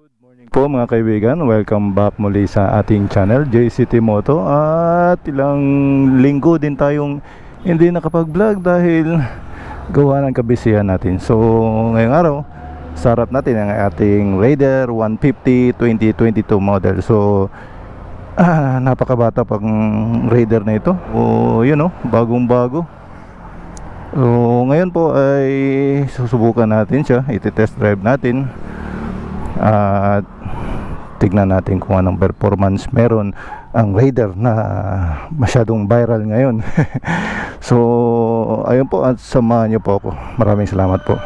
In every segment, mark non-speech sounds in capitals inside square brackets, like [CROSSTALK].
Good morning po mga kaibigan, welcome back muli sa ating channel JCT Moto. At ilang linggo din tayong hindi nakapag-vlog dahil gawa ng kabisihan natin. So ngayong araw sarap natin ang ating Raider 150 2022 model. So ah, napakabata pang Raider na ito. O yun o, bagong bago. So, ngayon po ay susubukan natin siya, iti-test drive natin at tignan natin kung anong performance meron ang Raider na masyadong viral ngayon. [LAUGHS] so, ayun po at samahan niyo po ako. Maraming salamat po.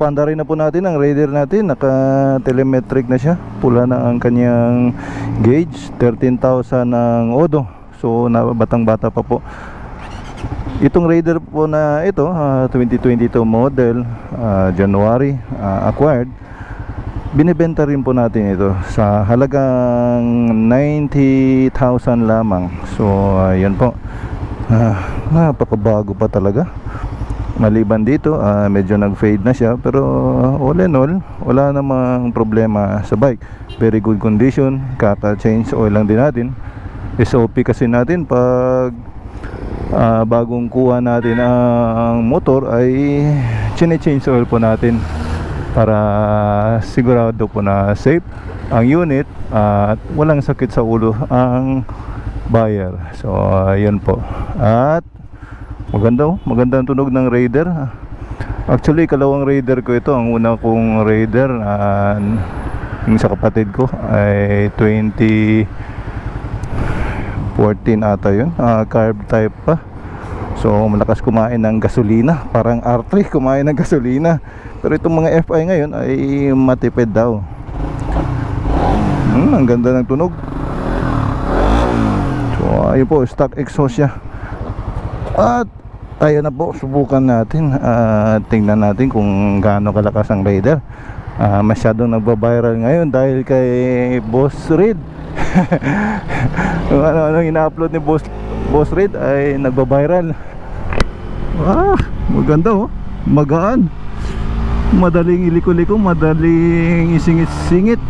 Panda rin na po natin ang Raider natin naka telemetric na siya pula na ang kanyang gauge 13,000 ang odo so nabatang bata pa po Itong Raider po na ito, ah, 2022 model, ah, January ah, acquired. Binibenta rin po natin ito sa halagang 90,000 lamang. So, ayan po. Ah, napakabago pa talaga. Maliban dito, ah, medyo nag-fade na siya pero all in all, wala namang problema sa bike. Very good condition, kaka-change oil lang din natin. SOP kasi natin pag ah, bagong kuha natin ang motor ay chine-change oil po natin para sigurado po na safe ang unit at walang sakit sa ulo ang buyer. So ayun po. At maganda oh, maganda ang tunog ng Raider. Actually, kalawang Raider ko ito. Ang una kong Raider ah, yung sa kapatid ko ay 20 14 ata yun. Ah, carb type pa. So malakas kumain ng gasolina. Parang R3 [LAUGHS] kumain ng gasolina. Pero itong mga FI ngayon ay matipid daw. Hmm, ang ganda ng tunog. So ayun po stock exhaust siya. At ayun na po subukan natin. At tingnan natin kung gaano kalakas ang Raider Ah, masyadong nagba-viral ngayon dahil kay Boss Reed Yung [LAUGHS] ano, ano ina-upload ni Boss, Boss Red ay nagba-viral. Ah, maganda oh. Magaan. Madaling iliko-liko, madaling isingit-singit.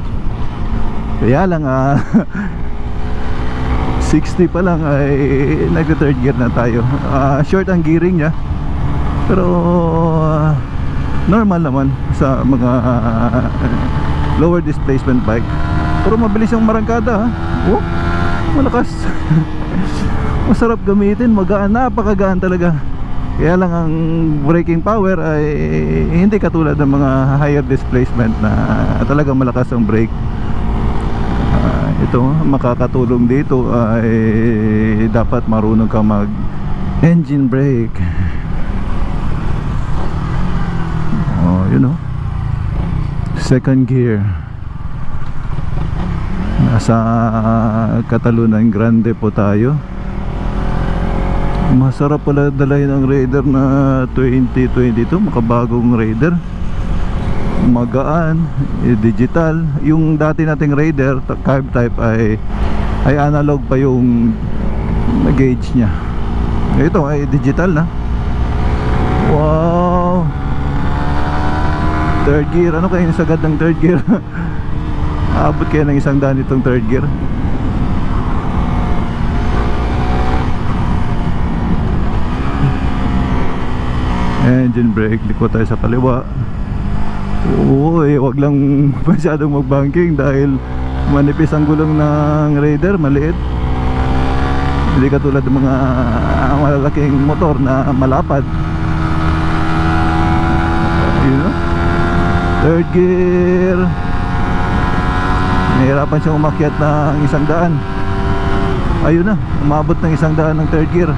Kaya lang ah [LAUGHS] 60 pa lang ay nagte-third gear na tayo. Ah, short ang gearing niya. Pero ah, normal naman sa mga ah, lower displacement bike. Pero mabilis yung marangkada ha. Oh, malakas. [LAUGHS] Masarap gamitin, magaan, napakagaan talaga. Kaya lang ang braking power ay hindi katulad ng mga higher displacement na talagang malakas ang brake. Ah, ito, makakatulong dito ay dapat marunong ka mag engine brake. [LAUGHS] Oh, you know. Second gear nasa Catalunan Grande po tayo. Masarap pala dalahin ang Raider na 2022 makabagong Raider. Magaan eh, digital. Yung dati nating Raider carb type ay ay analog pa yung gauge nya ito ay digital na. Wow! Third gear. Ano kayo? Sagad ng third gear [LAUGHS] Aabot kaya ng isang daan itong third gear? Engine brake, liko tayo sa kaliwa. Eh, wag lang [LAUGHS] masyadong magbanking dahil manipis ang gulong ng Raider, maliit. Hindi katulad ng mga malalaking motor na malapad. You know? Third gear Nahirapan siyang umakyat ng isang daan. Ayun na, umabot ng isang daan ng third gear.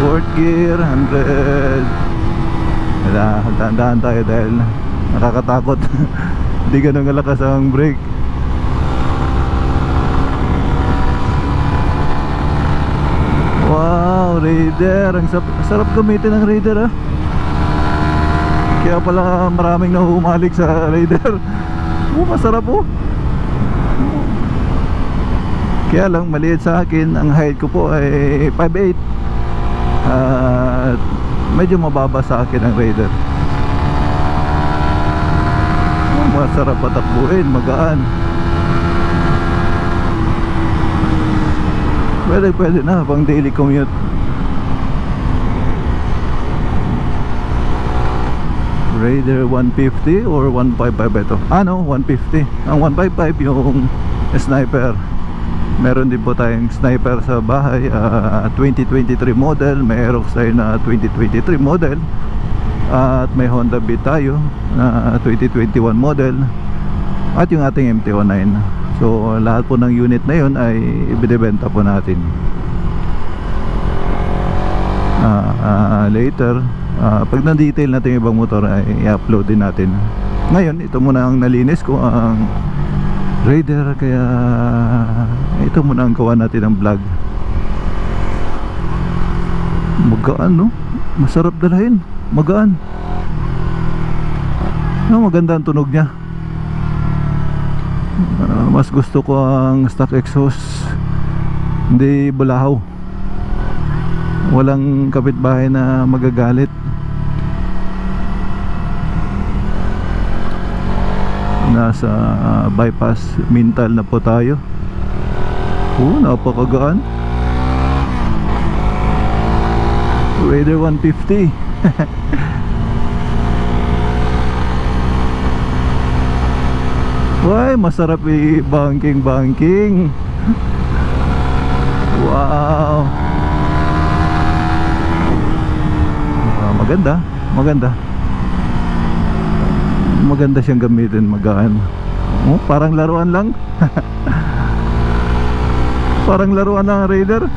Fourth gear, 100 Wala, dahan tayo dahil nakakatakot. [LAUGHS] Hindi ganun kalakas ang brake. Wow, Raider. Ang sarap, sarap gamitin ng Raider ah kaya pala maraming nahuhumalik sa Raider. [LAUGHS] Oh, masarap oh. Kaya lang maliit sa akin ang height ko po ay 5'8 uh, medyo mababa sa akin ang Raider. Masarap patakbuhin magaan. Pwede pwede na pang daily commute Raider 150 or 155 ito? Ano 150 ang 155 yung sniper. Meron din po tayong sniper sa bahay ah, 2023 model. May Aerox na 2023 model. At may Honda Beat tayo na 2021 model. At yung ating MT-09 so lahat po ng unit na yun ay ibinibenta po natin. Ah, ah, later ah, pag na-detail natin yung ibang motor ay i-upload din natin. Ngayon ito muna ang nalinis ko ang Raider kaya ito muna ang gawa natin ng vlog. Magaan no? Masarap dalahin magaan. No, maganda ang tunog niya. Ah, mas gusto ko ang stock exhaust. Hindi bulahaw walang kapitbahay na magagalit. Nasa ah, bypass mental na po tayo. Oh napakagaan. Raider 150 [LAUGHS] Why, masarap i-banking banking Wow Ah, Maganda, maganda. Maganda siyang gamitin, magaan. Oh, Parang laruan lang. [LAUGHS] Parang laruan lang ang Raider.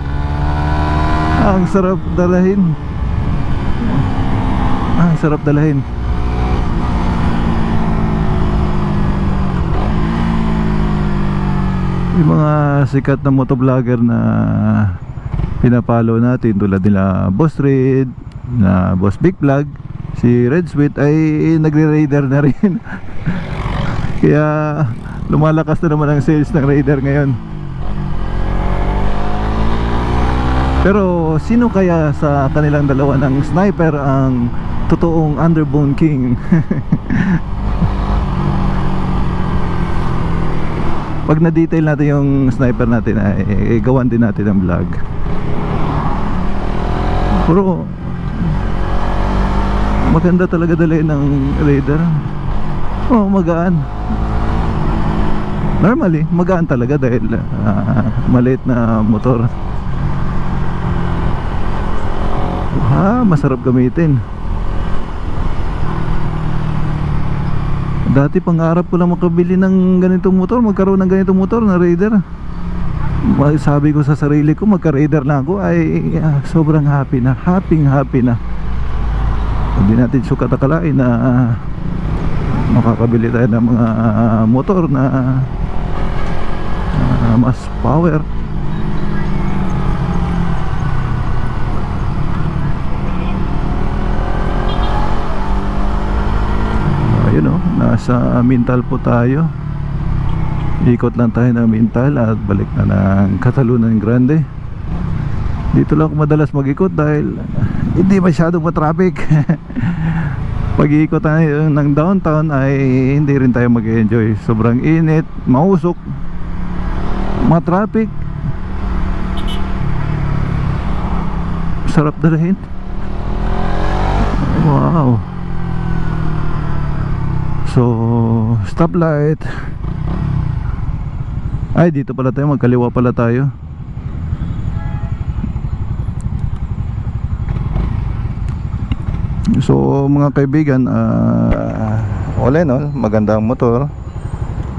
Ang sarap dalahin. Ang sarap dalahin. Yung mga sikat na motovlogger na pinapalo natin tulad nila Boss Red na Boss Big Vlog si Red Sweet ay nagre-raider na rin. [LAUGHS] Kaya lumalakas na naman ang sales ng raider ngayon. Pero sino kaya sa kanilang dalawa ng sniper ang totoong underbone king? [LAUGHS] Pag na-detail natin yung sniper natin ay eh, gawan din natin ang vlog. Pero maganda talaga dalhin ng raider oh magaan. Normally magaan talaga dahil ah, maliit na motor. Ah masarap gamitin. Dati pangarap ko lang makabili ng ganitong motor Magkaroon ng ganitong motor na Raider Ma- Sabi ko sa sarili ko Magka-Raider na ako Ay ah, sobrang happy na Happy happy na Hindi natin sukat akalain na ah, Makakabili tayo ng mga ah, motor na ah, Mas power. Ayun oh, nasa Mintal po tayo. Ikot lang tayo ng Mintal at balik na ng Catalunan Grande. Dito lang ako madalas mag-ikot dahil hindi masyadong matraffic [LAUGHS] pag iikot tayo ng downtown ay hindi rin tayo mag-enjoy. Sobrang init, mausok matraffic sarap dalahin wow. So, stoplight. Ay, dito pala tayo, magkaliwa pala tayo. So, mga kaibigan, uh, all in all, magandang motor.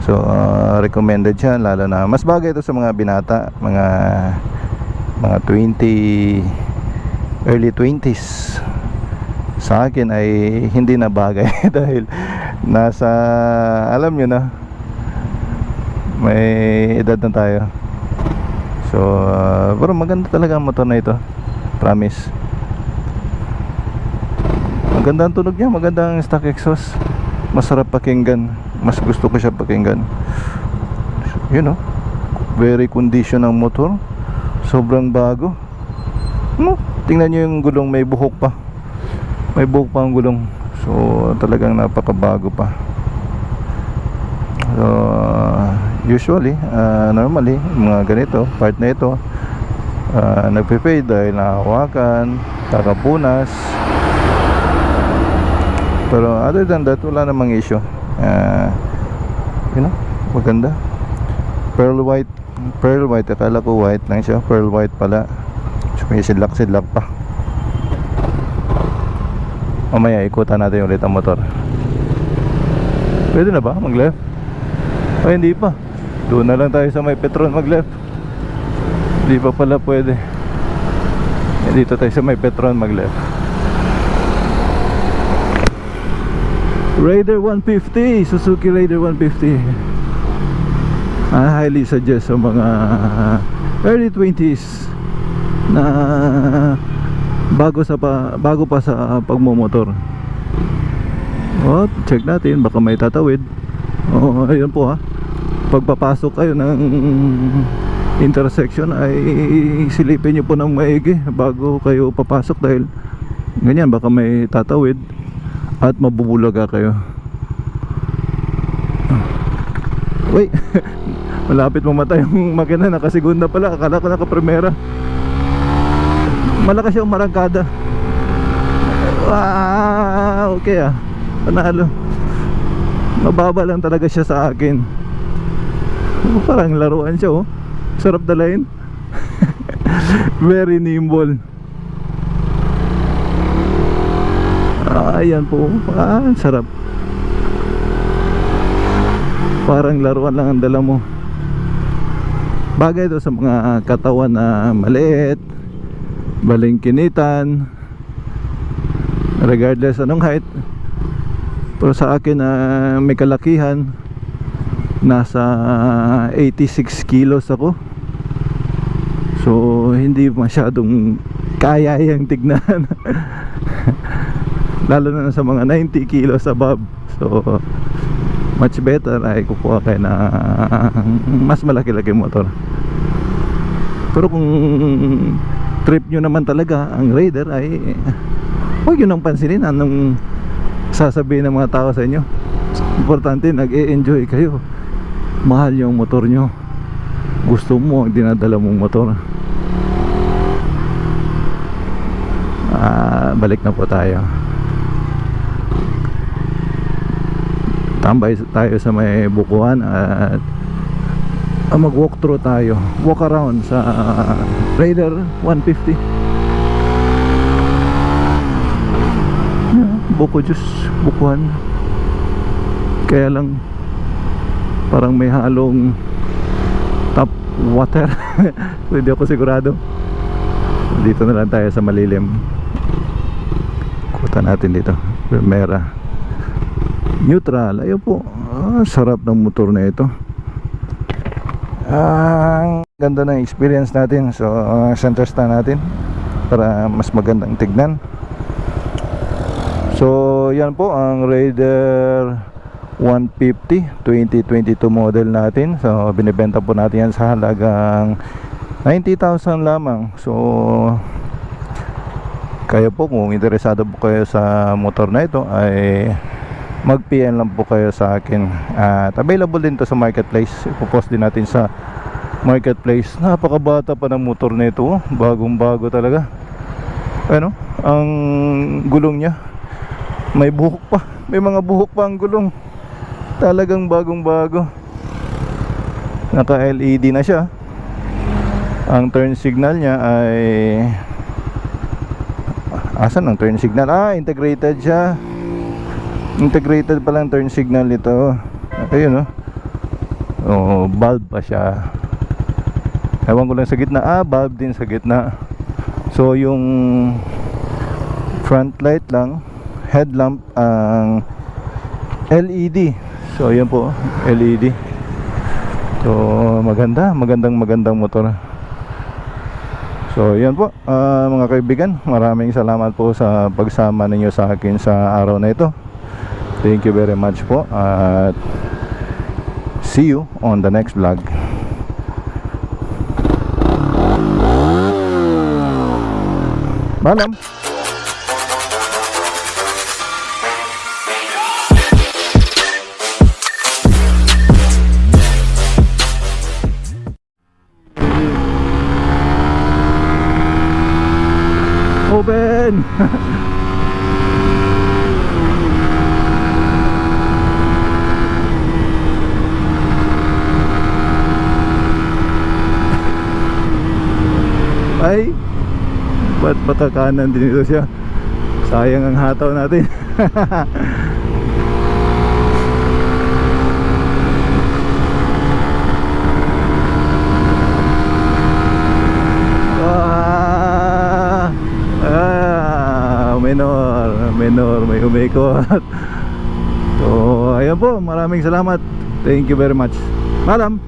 So, ah, recommended siya lalo na mas bagay ito sa mga binata, mga mga 20 early 20s. Sa akin ay hindi na bagay [LAUGHS] dahil nasa alam nyo na may edad na tayo so uh, pero maganda talaga ang motor na ito promise maganda ang tunog niya maganda ang stock exhaust. Masarap pakinggan. Mas gusto ko siya pakinggan. You know very condition ang motor. Sobrang bago. No, tingnan nyo yung gulong may buhok pa. May buhok pa ang gulong. So talagang napakabago pa. So usually ah, normally mga ganito part na ito uh, nagpe-fade dahil nahawakan kakapunas pero other than that wala namang issue. Ah, you know maganda. Pearl white pearl white akala ko white lang siya. Pearl white pala. So, may sidlak sidlak pa. Mamaya ikutan natin ulit ang motor. Pwede na ba mag left ay hindi pa. Doon na lang tayo sa may petron mag left hindi pa pala pwede. Dito tayo sa may petron mag left Raider 150 Suzuki Raider 150 I highly suggest sa mga early 20s na bago sa pa, bago pa sa pagmomotor. Oh, check natin baka may tatawid. Oh, ayun po ha. Pagpapasok kayo ng intersection ay silipin niyo po ng maigi bago kayo papasok dahil ganyan baka may tatawid at mabubulaga kayo. Wait. [LAUGHS] Malapit mamatay yung makina. Nakasigunda pala. Akala ko naka-primera. Malakas yung marangkada. Ah, okay ah. Panalo. Mababa lang talaga siya sa akin. Parang laruan siya oh. Sarap dalayin. [LAUGHS] Very nimble Ah, ayan po. Ah, sarap. Parang laruan lang ang dala mo. Bagay ito sa mga katawan na maliit Balingkinitan Regardless anong height. Pero sa akin na may kalakihan Nasa 86 kilos ako. So hindi masyadong kaya yung tignan [LAUGHS] Lalo na sa mga 90 kilos above So much better ay kukuha kayo na mas malaki-laki motor. Pero kung trip nyo naman talaga ang Raider ay huwag yun ang pansinin anong sasabihin ng mga tao sa inyo. Importante nag-e-enjoy kayo. Mahal yung motor nyo. Gusto mo ang dinadala mong motor. Ah, balik na po tayo tambay tayo sa may bukuan at ah, mag walk through tayo. Walk around sa ah, Raider 150 yeah, buko juice bukuan. Kaya lang parang may halong tap water. [LAUGHS] Hindi ako sigurado. Dito na lang tayo sa malilim. Kuta natin dito Primera neutral. Ayun po. Ah, sarap ng motor na ito. Ang ganda ng experience natin so uh, center stand natin para mas magandang tignan. So yan po ang Raider 150 2022 model natin. So binibenta po natin yan sa halagang 90,000 lamang. So kayo po kung interesado po kayo sa motor na ito ay mag PM lang po kayo sa akin. At available din to sa marketplace. Ipopost din natin sa marketplace. Napakabata pa ng motor na ito oh. bagong bago talaga. Ano? Ang gulong niya. May buhok pa. May mga buhok pa ang gulong. Talagang bagong bago. Naka LED na siya. Ang turn signal niya ay asan ang turn signal? Ah integrated siya integrated pa lang turn signal nito. Ayun oh. Oh bulb pa siya. Ewan ko lang sa gitna. Ah bulb din sa gitna. So yung front light lang headlamp ang LED so yan po LED so maganda magandang magandang motor. So yan po ah, mga kaibigan maraming salamat po sa pagsama ninyo sa akin sa araw na ito Thank you very much po at see you on the next vlog. Paalam. Open! [LAUGHS] Ay! Ba't patakanan din ito siya? Sayang ang hataw natin. [LAUGHS] Ah, ah, menor, menor, may umikot. [LAUGHS] So, ayan po, maraming salamat. Thank you very much. Madam.